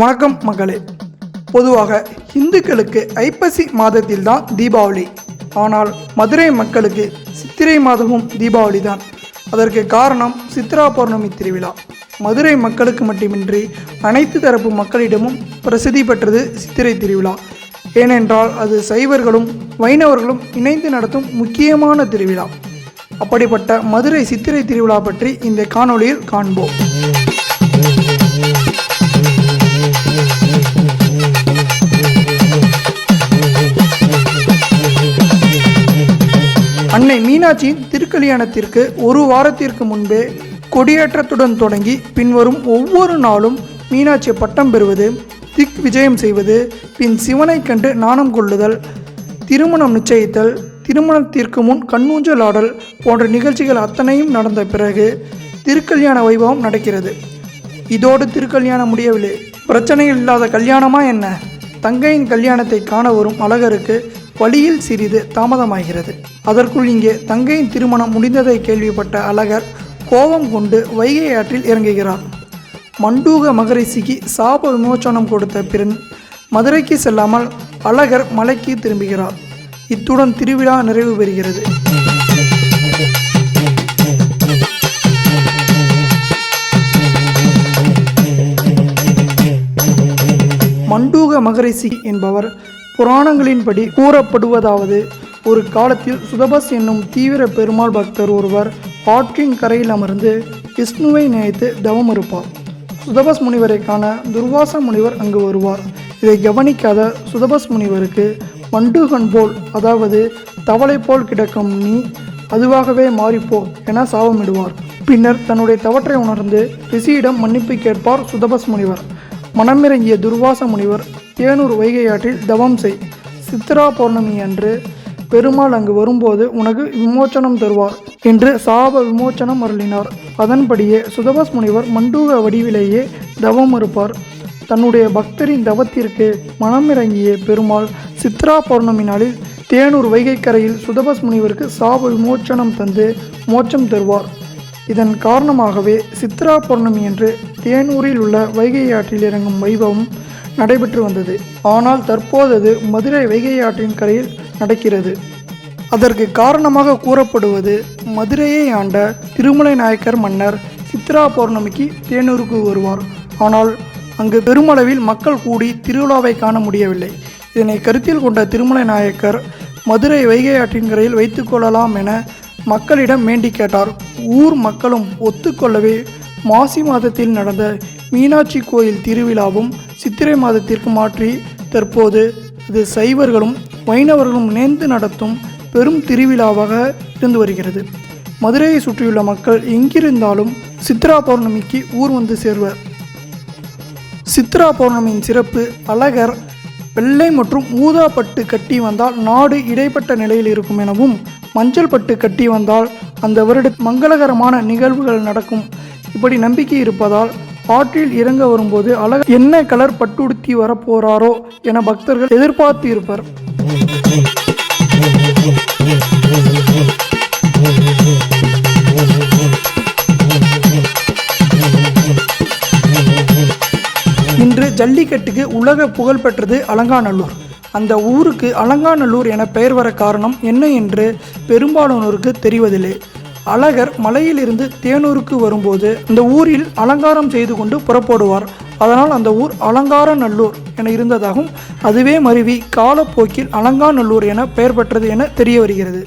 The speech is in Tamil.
வணக்கம் மகளே பொதுவாக இந்துக்களுக்கு ஐப்பசி மாதத்தில்தான் தீபாவளி. ஆனால் மதுரை மக்களுக்கு சித்திரை மாதமும் தீபாவளி தான் அதற்கு காரணம் சித்ரா பௌர்ணமி திருவிழா. மதுரை மக்களுக்கு மட்டுமின்றி அனைத்து தரப்பு மக்களிடமும் பிரசித்தி பெற்றது சித்திரை திருவிழா. ஏனென்றால் அது சைவர்களும் வைணவர்களும் இணைந்து நடத்தும் முக்கியமான திருவிழா. அப்படிப்பட்ட மதுரை சித்திரை திருவிழா பற்றி இந்த காணொளியில் காண்போம். மீனாட்சியின் திருக்கல்யாணத்திற்கு ஒரு வாரத்திற்கு முன்பே கொடியேற்றத்துடன் தொடங்கி பின்வரும் ஒவ்வொரு நாளும் மீனாட்சி பட்டம் பெறுவது திக் விஜயம் செய்வது பின் சிவனை கண்டு நாணம் கொள்ளுதல் திருமணம் நிச்சயித்தல் திருமணத்திற்கு முன் கண்ணூஞ்சல் ஆடல் போன்ற நிகழ்ச்சிகள் அத்தனையும் நடந்த பிறகு திருக்கல்யாண வைபவம் நடக்கிறது. இதோடு திருக்கல்யாணம் முடியவில்லை. பிரச்சனை இல்லாத கல்யாணமா என்ன? தங்கையின் கல்யாணத்தை காண வரும் அழகருக்கு வழியில் சிறிது தாமதமாகிறது. அதற்குள் இங்கே தங்கையின் திருமணம் முடிந்ததை கேள்விப்பட்ட அழகர் கோபம் கொண்டு வைகை ஆற்றில் இறங்குகிறார். மண்டூக மகரிஷிக்கு சாப விமோச்சனம் கொடுத்த பிறன் மதுரைக்கு செல்லாமல் அழகர் மலைக்கு திரும்புகிறார். இத்துடன் திருவிழா நிறைவு பெறுகிறது. மண்டூக மகரிஷி என்பவர் புராணங்களின்படி கூறப்படுவதாவது. ஒரு காலத்தில் சுதபஸ் என்னும் தீவிர பெருமாள் பக்தர் ஒருவர் ஆற்றின் கரையில் அமர்ந்து விஷ்ணுவை நினைத்து தவம் இருப்பார். சுதபஸ் முனிவரை காண துர்வாச முனிவர் அங்கு வருவார். இதை கவனிக்காத சுதபஸ் முனிவருக்கு மண்டுகன் போல் அதாவது தவளை போல் கிடக்கும் நீ அதுவாகவே மாறிப்போ என சாபமிடுவார். பின்னர் தன்னுடைய தவற்றை உணர்ந்து ரிஷியிடம் மன்னிப்பு கேட்பார் சுதபஸ் முனிவர். மனமிறங்கிய துர்வாச முனிவர் தேனூர் வைகை ஆற்றில் தவம் செய். சித்ரா பௌர்ணமி அன்று பெருமாள் அங்கு வரும்போது உனக்கு விமோச்சனம் தருவார் என்று சாப விமோச்சனம் அருளினார். அதன்படியே சுதபஸ் முனிவர் மண்டூக வடிவிலேயே தவம் இருப்பார். தன்னுடைய பக்தரின் தவத்திற்கு மனமிறங்கிய பெருமாள் சித்ரா பௌர்ணமி நாளில் தேனூர் வைகைக்கரையில் சுதபஸ் முனிவருக்கு சாப விமோச்சனம் தந்து மோட்சம் தருவார். இதன் காரணமாகவே சித்ரா பௌர்ணமி என்று தேனூரில் உள்ள வைகை ஆற்றில் இறங்கும் வைபவம் நடைபெற்று வந்தது. ஆனால் தற்போது அது மதுரை வைகை ஆற்றின் கரையில் நடக்கிறது. அதற்கு காரணமாக கூறப்படுவது மதுரையை ஆண்ட திருமலை நாயக்கர் மன்னர் சித்ரா பௌர்ணமிக்கு தேனூருக்கு வருவார். ஆனால் அங்கு பெருமளவில் மக்கள் கூடி திருவிழாவை காண முடியவில்லை. இதனை கருத்தில் கொண்ட திருமலை நாயக்கர் மதுரை வைகை ஆற்றின் கரையில் வைத்துக்கொள்ளலாம் என மக்களிடம் வேண்டி கேட்டார். ஊர் மக்களும் ஒத்துக்கொள்ளவே மாசி மாதத்தில் நடந்த மீனாட்சி கோயில் திருவிழாவும் சித்திரை மாதத்திற்கு மாற்றி தற்போது இது சைவர்களும் வைணவர்களும் இணைந்து நடத்தும் பெரும் திருவிழாவாக இருந்து வருகிறது. மதுரையை சுற்றியுள்ள மக்கள் எங்கிருந்தாலும் சித்ரா பௌர்ணமிக்கு ஊர் வந்து சேர்வர். சித்ரா பௌர்ணமியின் சிறப்பு அழகர் வெள்ளை மற்றும் ஊதா பட்டு கட்டி வந்தால் நாடு இடைப்பட்ட நிலையில் இருக்கும் எனவும் மஞ்சள் பட்டு கட்டி வந்தால் அந்த வருட மங்களகரமான நிகழ்வுகள் நடக்கும். இப்படி நம்பிக்கை இருப்பதால் ஆற்றில் இறங்க வரும்போது அழக என்ன கலர் பட்டுடுத்தி வரப்போறாரோ என பக்தர்கள் எதிர்பார்த்து இருப்பர் இன்று ஜல்லிக்கட்டுக்கு உலக புகழ் பெற்றது அலங்காநல்லூர். அந்த ஊருக்கு அலங்காநல்லூர் என பெயர் வர காரணம் என்ன என்று பெரும்பாலானோருக்கு தெரிவதில்லை. அழகர் மலையிலிருந்து தேனூருக்கு வரும்போது அந்த ஊரில் அலங்காரம் செய்து கொண்டு புறப்படுவார் அதனால் அந்த ஊர் அலங்கார நல்லூர் என இருந்ததாகவும் அதுவே மருவி காலப்போக்கில் அலங்காநல்லூர் என பெயர் பெற்றது என தெரிய வருகிறது